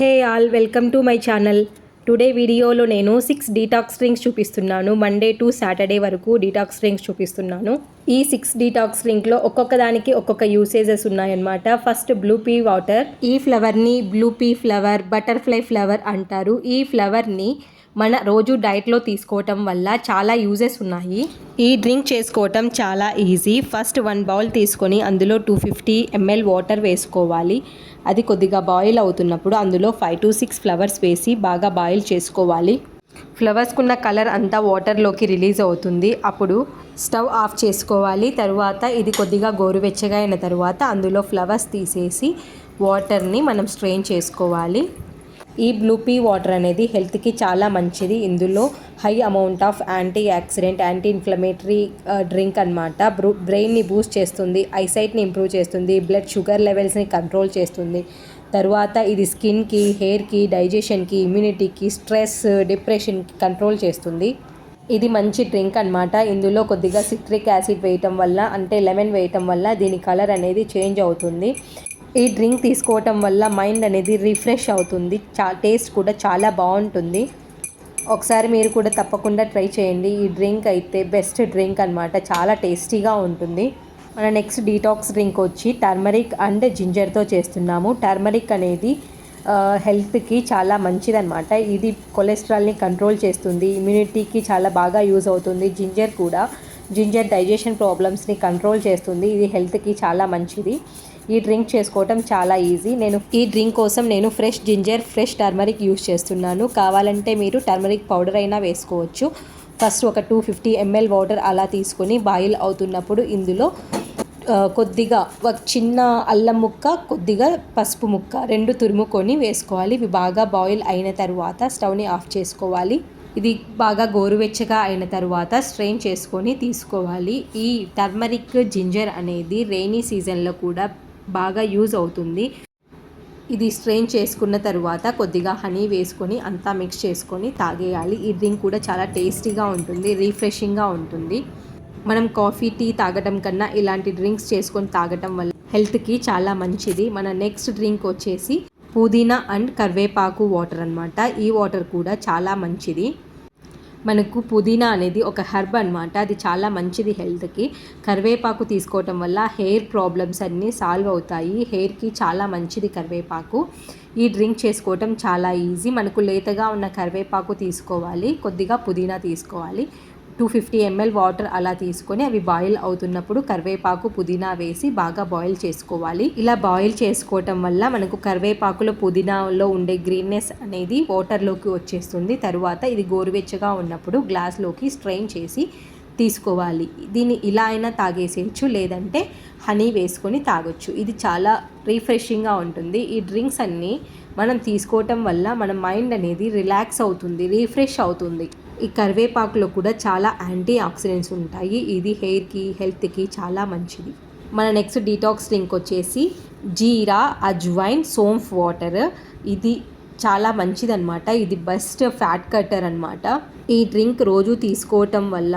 Hey all welcome to my channel. Today వీడియోలో నేను six detox drinks చూపిస్తున్నాను. Monday to Saturday వరకు detox drinks చూపిస్తున్నాను. ఈ సిక్స్ డీటాక్స్ డ్రింక్లో ఒక్కొక్క దానికి ఒక్కొక్క యూసేజెస్ ఉన్నాయన్నమాట. ఫస్ట్ బ్లూ పీ వాటర్ ఈ ఫ్లవర్ని blue pea flower butterfly flower అంటారు. ఈ ఫ్లవర్ని మన రోజు డైట్లో తీసుకోవటం వల్ల చాలా యూజెస్ ఉన్నాయి. ఈ డ్రింక్ చేసుకోవటం చాలా ఈజీ. ఫస్ట్ వన్ బౌల్ తీసుకొని అందులో టూ ఫిఫ్టీ ఎంఎల్ వాటర్ వేసుకోవాలి. అది కొద్దిగా బాయిల్ అవుతున్నప్పుడు అందులో ఫైవ్ టు సిక్స్ ఫ్లవర్స్ వేసి బాగా బాయిల్ చేసుకోవాలి. ఫ్లవర్స్కున్న కలర్ అంతా వాటర్లోకి రిలీజ్ అవుతుంది. అప్పుడు స్టవ్ ఆఫ్ చేసుకోవాలి. తర్వాత ఇది కొద్దిగా గోరువెచ్చగా అయిన తర్వాత అందులో ఫ్లవర్స్ తీసేసి వాటర్ని మనం స్ట్రెయిన్ చేసుకోవాలి. ఈ బ్లూ పీ వాటర్ అనేది హెల్త్కి చాలా మంచిది. ఇందులో high amount of antioxidant anti inflammatory drink అనమాట బ్రూ బ్రెయిన్ని బూస్ట్ చేస్తుంది ఐసైట్ని ఇంప్రూవ్ చేస్తుంది బ్లడ్ షుగర్ లెవెల్స్ని కంట్రోల్ చేస్తుంది. తరువాత ఇది స్కిన్కి హెయిర్కి డైజెషన్కి ఇమ్యూనిటీకి స్ట్రెస్ డిప్రెషన్కి కంట్రోల్ చేస్తుంది. ఇది మంచి డ్రింక్ అనమాట ఇందులో కొద్దిగా సిట్రిక్ యాసిడ్ వేయటం వల్ల అంటే లెమన్ వేయటం వల్ల దీని కలర్ అనేది చేంజ్ అవుతుంది. ఈ డ్రింక్ తీసుకోవటం వల్ల మైండ్ అనేది రిఫ్రెష్ అవుతుంది. చా టేస్ట్ కూడా చాలా బాగుంటుంది. ఒకసారి మీరు కూడా తప్పకుండా ట్రై చేయండి. ఈ డ్రింక్ అయితే బెస్ట్ డ్రింక్ అనమాట చాలా టేస్టీగా ఉంటుంది. మన నెక్స్ట్ డీటాక్స్ డ్రింక్ వచ్చి టర్మరిక్ అండ్ జింజర్తో చేస్తున్నాము. టర్మరిక్ అనేది హెల్త్కి చాలా మంచిదన్నమాట. ఇది కొలెస్ట్రాల్ని కంట్రోల్ చేస్తుంది. ఇమ్యూనిటీకి చాలా బాగా యూజ్ అవుతుంది. జింజర్ కూడా జింజర్ డైజెషన్ ప్రాబ్లమ్స్ని కంట్రోల్ చేస్తుంది. ఇది హెల్త్కి చాలా మంచిది. ఈ డ్రింక్ చేసుకోవటం చాలా ఈజీ. నేను ఈ డ్రింక్ కోసం నేను fresh ginger fresh turmeric use చేస్తున్నాను. కావాలంటే మీరు టర్మరిక్ పౌడర్ అయినా వేసుకోవచ్చు. ఫస్ట్ ఒక టూ ఫిఫ్టీ ఎంఎల్ వాటర్ అలా తీసుకొని బాయిల్ అవుతున్నప్పుడు ఇందులో కొద్దిగా ఒక చిన్న అల్లం ముక్క కొద్దిగా పసుపు ముక్క రెండు తురుముకొని వేసుకోవాలి. ఇవి బాగా బాయిల్ అయిన తర్వాత స్టవ్ని ఆఫ్ చేసుకోవాలి. ఇది బాగా గోరువెచ్చగా అయిన తర్వాత స్ట్రెయిన్ చేసుకొని తీసుకోవాలి. ఈ టర్మరిక్ జింజర్ అనేది రెయినీ సీజన్లో కూడా బాగా యూజ్ అవుతుంది. ఇది స్ట్రెయిన్ చేసుకున్న తర్వాత కొద్దిగా హనీ వేసుకొని అంతా మిక్స్ చేసుకొని తాగేయాలి. ఈ డ్రింక్ కూడా చాలా టేస్టీగా ఉంటుంది రీఫ్రెషింగ్గా ఉంటుంది. మనం కాఫీ టీ తాగటం కన్నా ఇలాంటి డ్రింక్స్ చేసుకొని తాగటం వల్ల హెల్త్కి చాలా మంచిది. మన నెక్స్ట్ డ్రింక్ వచ్చేసి పుదీనా అండ్ కరివేపాకు వాటర్ అనమాట ఈ వాటర్ కూడా చాలా మంచిది. మనకు పుదీనా అనేది ఒక హెర్బ్ అనమాట అది చాలా మంచిది హెల్త్కి కరివేపాకు తీసుకోవటం వల్ల హెయిర్ ప్రాబ్లమ్స్ అన్నీ సాల్వ్ అవుతాయి. హెయిర్కి చాలా మంచిది కరివేపాకు. ఈ డ్రింక్ చేసుకోవటం చాలా ఈజీ మనకు లేతగా ఉన్న కరివేపాకు తీసుకోవాలి. కొద్దిగా పుదీనా తీసుకోవాలి. టూ ఫిఫ్టీ ఎంఎల్ వాటర్ అలా తీసుకొని అవి బాయిల్ అవుతున్నప్పుడు కరివేపాకు పుదీనా వేసి బాగా బాయిల్ చేసుకోవాలి. ఇలా బాయిల్ చేసుకోవటం వల్ల మనకు కరివేపాకులో పుదీనాలో ఉండే గ్రీన్నెస్ అనేది వాటర్లోకి వచ్చేస్తుంది. తరువాత ఇది గోరువెచ్చగా ఉన్నప్పుడు గ్లాస్లోకి స్ట్రెయిన్ చేసి తీసుకోవాలి. దీన్ని ఇలా అయినా తాగేసేయచ్చు లేదంటే హనీ వేసుకొని తాగొచ్చు. ఇది చాలా రీఫ్రెషింగ్గా ఉంటుంది. ఈ డ్రింక్స్ అన్నీ మనం తీసుకోవటం వల్ల మన మైండ్ అనేది రిలాక్స్ అవుతుంది రీఫ్రెష్ అవుతుంది. ఈ కరివేపాకులో కూడా చాలా యాంటీ ఆక్సిడెంట్స్ ఉంటాయి. ఇది హెయిర్కి హెల్త్కి చాలా మంచిది. మన నెక్స్ట్ డీటాక్స్ డ్రింక్ వచ్చేసి జీరా అజ్వైన్ సోంఫ్ వాటర్. ఇది చాలా మంచిదన్నమాట. ఇది బెస్ట్ ఫ్యాట్ కట్టర్ అనమాట ఈ డ్రింక్ రోజు తీసుకోవటం వల్ల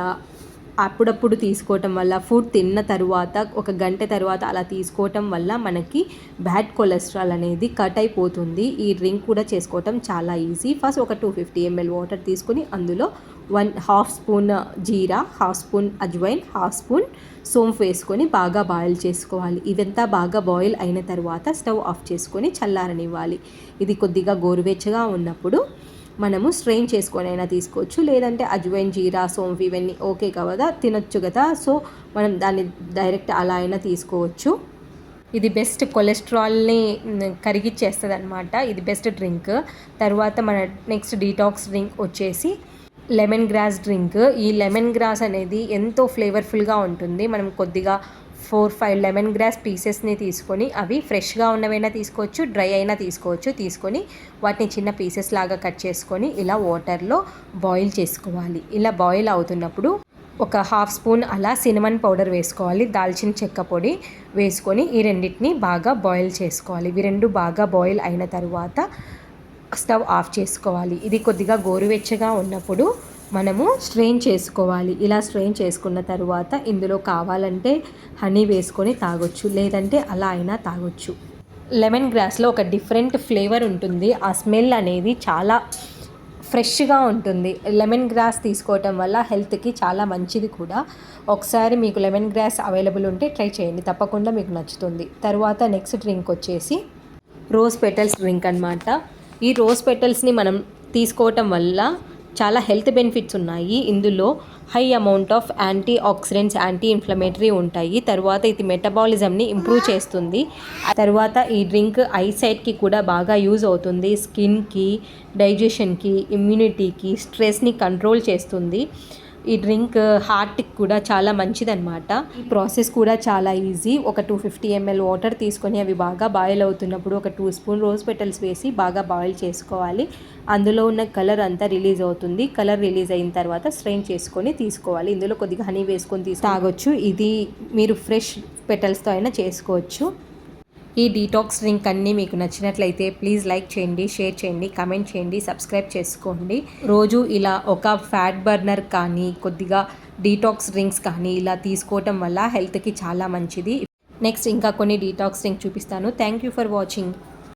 అప్పుడప్పుడు తీసుకోవటం వల్ల ఫుడ్ తిన్న తర్వాత ఒక గంట తర్వాత అలా తీసుకోవటం వల్ల మనకి బ్యాడ్ కొలెస్ట్రాల్ అనేది కట్ అయిపోతుంది. ఈ డ్రింక్ కూడా చేసుకోవటం చాలా ఈజీ. ఫస్ట్ ఒక టూ ఫిఫ్టీ ఎంఎల్ వాటర్ తీసుకొని అందులో వన్ హాఫ్ స్పూన్ జీరా హాఫ్ స్పూన్ అజ్వైన్ హాఫ్ స్పూన్ సోంఫ్ వేసుకొని బాగా బాయిల్ చేసుకోవాలి. ఇదంతా బాగా బాయిల్ అయిన తర్వాత స్టవ్ ఆఫ్ చేసుకొని చల్లారనివ్వాలి. ఇది కొద్దిగా గోరువెచ్చగా ఉన్నప్పుడు మనము స్ట్రెయిన్ చేసుకొని అయినా తీసుకోవచ్చు. లేదంటే అజ్వైన్ జీరా సోంఫ్ ఇవన్నీ ఓకే కదా తినొచ్చు కదా. సో మనం దాన్ని డైరెక్ట్ అలా అయినా తీసుకోవచ్చు. ఇది బెస్ట్ కొలెస్ట్రాల్ని కరిగిచ్చేస్తుంది అనమాట ఇది బెస్ట్ డ్రింక్ తర్వాత మన నెక్స్ట్ డీటాక్స్ డ్రింక్ వచ్చేసి లెమన్ గ్రాస్ డ్రింక్ ఈ లెమన్ గ్రాస్ అనేది ఎంతో ఫ్లేవర్ఫుల్గా ఉంటుంది. మనం కొద్దిగా ఫోర్ ఫైవ్ లెమన్ గ్రాస్ పీసెస్ని తీసుకొని అవి ఫ్రెష్గా ఉన్నవైనా తీసుకోవచ్చు డ్రై అయినా తీసుకోవచ్చు. తీసుకొని వాటిని చిన్న పీసెస్ లాగా కట్ చేసుకొని ఇలా వాటర్లో బాయిల్ చేసుకోవాలి. ఇలా బాయిల్ అవుతున్నప్పుడు ఒక హాఫ్ స్పూన్ అలా సినిమన్ పౌడర్ వేసుకోవాలి. దాల్చిన చెక్క పొడి వేసుకొని ఈ రెండింటిని బాగా బాయిల్ చేసుకోవాలి. ఇవి రెండు బాగా బాయిల్ అయిన తర్వాత స్టవ్ ఆఫ్ చేసుకోవాలి. ఇది కొద్దిగా గోరువెచ్చగా ఉన్నప్పుడు మనము స్ట్రెయిన్ చేసుకోవాలి. ఇలా స్ట్రెయిన్ చేసుకున్న తర్వాత ఇందులో కావాలంటే హనీ వేసుకొని తాగొచ్చు. లేదంటే అలా అయినా తాగొచ్చు. లెమన్ గ్రాస్లో ఒక డిఫరెంట్ ఫ్లేవర్ ఉంటుంది. ఆ స్మెల్ అనేది చాలా ఫ్రెష్గా ఉంటుంది. లెమన్ గ్రాస్ తీసుకోవటం వల్ల హెల్త్కి చాలా మంచిది కూడా. ఒకసారి మీకు లెమన్ గ్రాస్ అవైలబుల్ ఉంటే ట్రై చేయండి. తప్పకుండా మీకు నచ్చుతుంది. తర్వాత నెక్స్ట్ డ్రింక్ వచ్చేసి రోజ్ పెటల్స్ డ్రింక్ అనమాట ఈ రోజ్ పెటల్స్ని మనం తీసుకోవటం వల్ల చాలా హెల్త్ బెనిఫిట్స్ ఉన్నాయి. ఇందులో high amount of antioxidants anti inflammatory ఉంటాయి. తర్వాత ఇది మెటబాలిజంని ఇంప్రూవ్ చేస్తుంది. తర్వాత ఈ డ్రింక్ ఐ సైట్కి కూడా బాగా యూజ్ అవుతుంది. స్కిన్కి డైజెషన్కి ఇమ్యూనిటీకి స్ట్రెస్ని కంట్రోల్ చేస్తుంది. ఈ డ్రింక్ హార్ట్కి కూడా చాలా మంచిదన్నమాట. ఈ ప్రాసెస్ కూడా చాలా ఈజీ. ఒక టూ ఫిఫ్టీ ఎంఎల్ వాటర్ తీసుకొని అవి బాగా బాయిల్ అవుతున్నప్పుడు ఒక టూ స్పూన్ రోజ్ పెటల్స్ వేసి బాగా బాయిల్ చేసుకోవాలి. అందులో ఉన్న కలర్ అంతా రిలీజ్ అవుతుంది. కలర్ రిలీజ్ అయిన తర్వాత స్ట్రెయిన్ చేసుకొని తీసుకోవాలి. ఇందులో కొద్దిగా హనీ వేసుకొని తీసి తాగొచ్చు. ఇది మీరు ఫ్రెష్ పెటల్స్తో అయినా చేసుకోవచ్చు. ఈ డీటాక్స్ డ్రింక్ అన్నీ మీకు నచ్చినట్లయితే ప్లీజ్ లైక్ చేయండి షేర్ చేయండి కమెంట్ చేయండి సబ్స్క్రైబ్ చేసుకోండి. రోజు ఇలా ఒక ఫ్యాట్ బర్నర్ కానీ కొద్దిగా డీటాక్స్ డ్రింక్స్ కానీ ఇలా తీసుకోవటం వల్ల హెల్త్కి చాలా మంచిది. నెక్స్ట్ ఇంకా కొన్ని డీటాక్స్ డ్రింక్ చూపిస్తాను. Thank you for watching